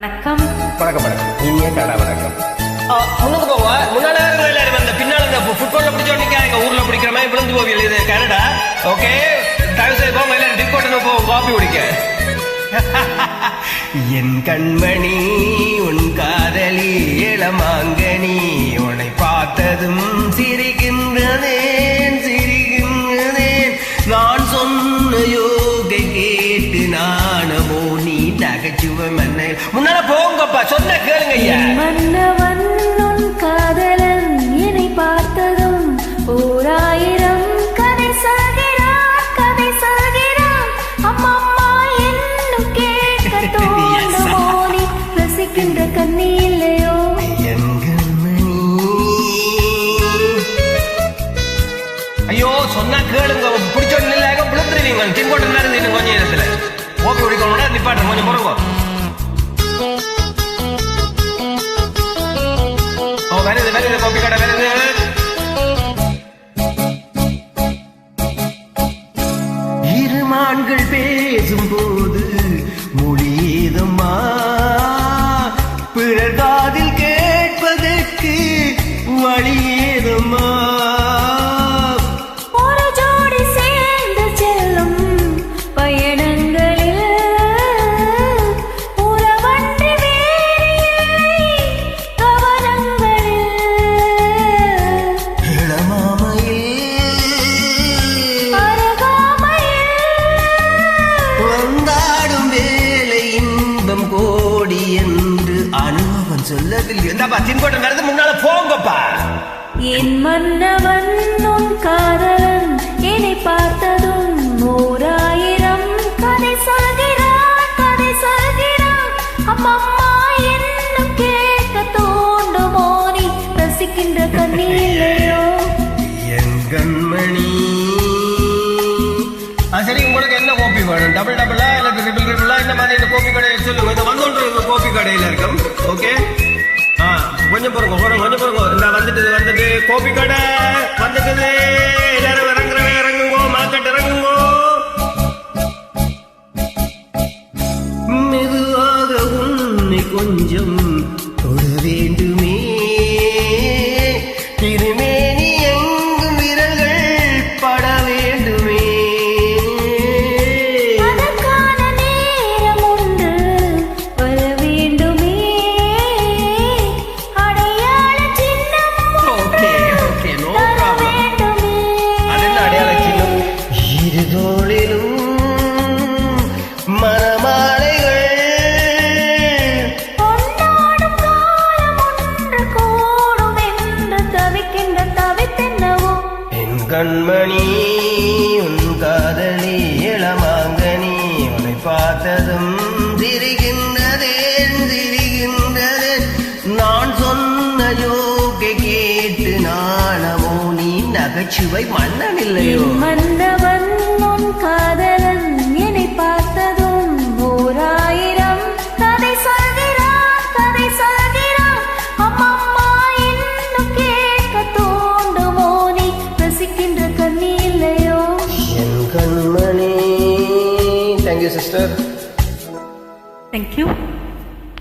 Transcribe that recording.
வணக்கம். வணக்கம் வணக்கம். இனிய கடா வணக்கம் ஆ, முன்னுக்கு போங்க. முன்னால எல்லாரும் அந்த பின்னால இந்த ஃபுட்பால்ல பிடிச்ச நிக்காங்க ஊர்ல பிடிக்கிற மாதிரி விழுந்து போவீங்க. இது கனடா. ஓகே? தயவு செய்து போங்க எல்லாரும் டிக்கோட்டனு போ காபி குடிக்க. என் கண்மணி உன் காதலி இளமாங்கனி. நகைச்சுவை மன்னை முன்னால போங்கப்பா சொன்ன கேளுங்க ஐயா. மன்னவன் காதலன் என்னை பார்த்ததும் ஓராயிரம் கதை சொல்கிறான் கதை சொல்கிறான் அம்மம்மா என்னும் கேட்க தோணுமோ நீ? ரசிக்கின்ற கண்ணி இல்லையோ. ஐயோ சொன்னா கேளுங்க. பிடிச்ச நிலையாக விழுந்துருவீங்க. தின்போட்டு நடந்து கொஞ்சம் நேரத்துல. ஓப்பி குடிக்கணும்னா நிப்பாட்டு கொஞ்சம் பிறகு ஓ வருது வருது கோப்பி கடை வருது இருமான்கள் பேசும்போது மொழியேதம்மா பிறர் காதில் கேட்பதற்கு என்று அனுபவம் சொல்லவில்லை. என்னப்பா தின்போட்டு நடந்து முன்னால போங்கப்பா. என் மன்னவன் உன் காதலன் என்னை பார்த்ததும் ஓராயிரம். கதை சொல்கிறான் கதை சொல்கிறான். அம்மம்மா என்னும் கேட்க தோண்டுமோ நீ? ரசிக்கின்ற கண்ணி இல்லையோ என் கண்மணி. சரி உங்களுக்கு என்ன கோப்பி வேணும்? டபுள் டபுளா இல்ல இந்த மாதிரி இந்த கோப்பி கடையை சொல்லுங்க இந்த வந்து கோபி கடையில இருக்கும். ஓகே ஆ கொஞ்சம் பொறுங்க பொறுங்க கொஞ்சம் பொறுங்க. இந்த வந்துட்டு வந்துட்டு கோபி கடை வந்துட்டு எல்லாரும் இறங்குறவங்க இறங்குங்கோ மார்க்கெட் இறங்குங்கோ. மெதுவாக உன்னை கொஞ்சம் சொன்ன யோகை கேட்டு நாணமோ? நீ நகைச்சுவை மன்னன் இல்லையோ மன்னவன் உன் காதலன் என்னை பார்த்ததும் ஓராயிரம். கதை சொல்கிறான் கதை சொல்கிறான் அம்மம்மா என்னும் கேட்க தோண்டுமோ நீ ரசிக்கின்ற கண்ணி இல்லையோ? என் கண்மணி. Thank you sister thank you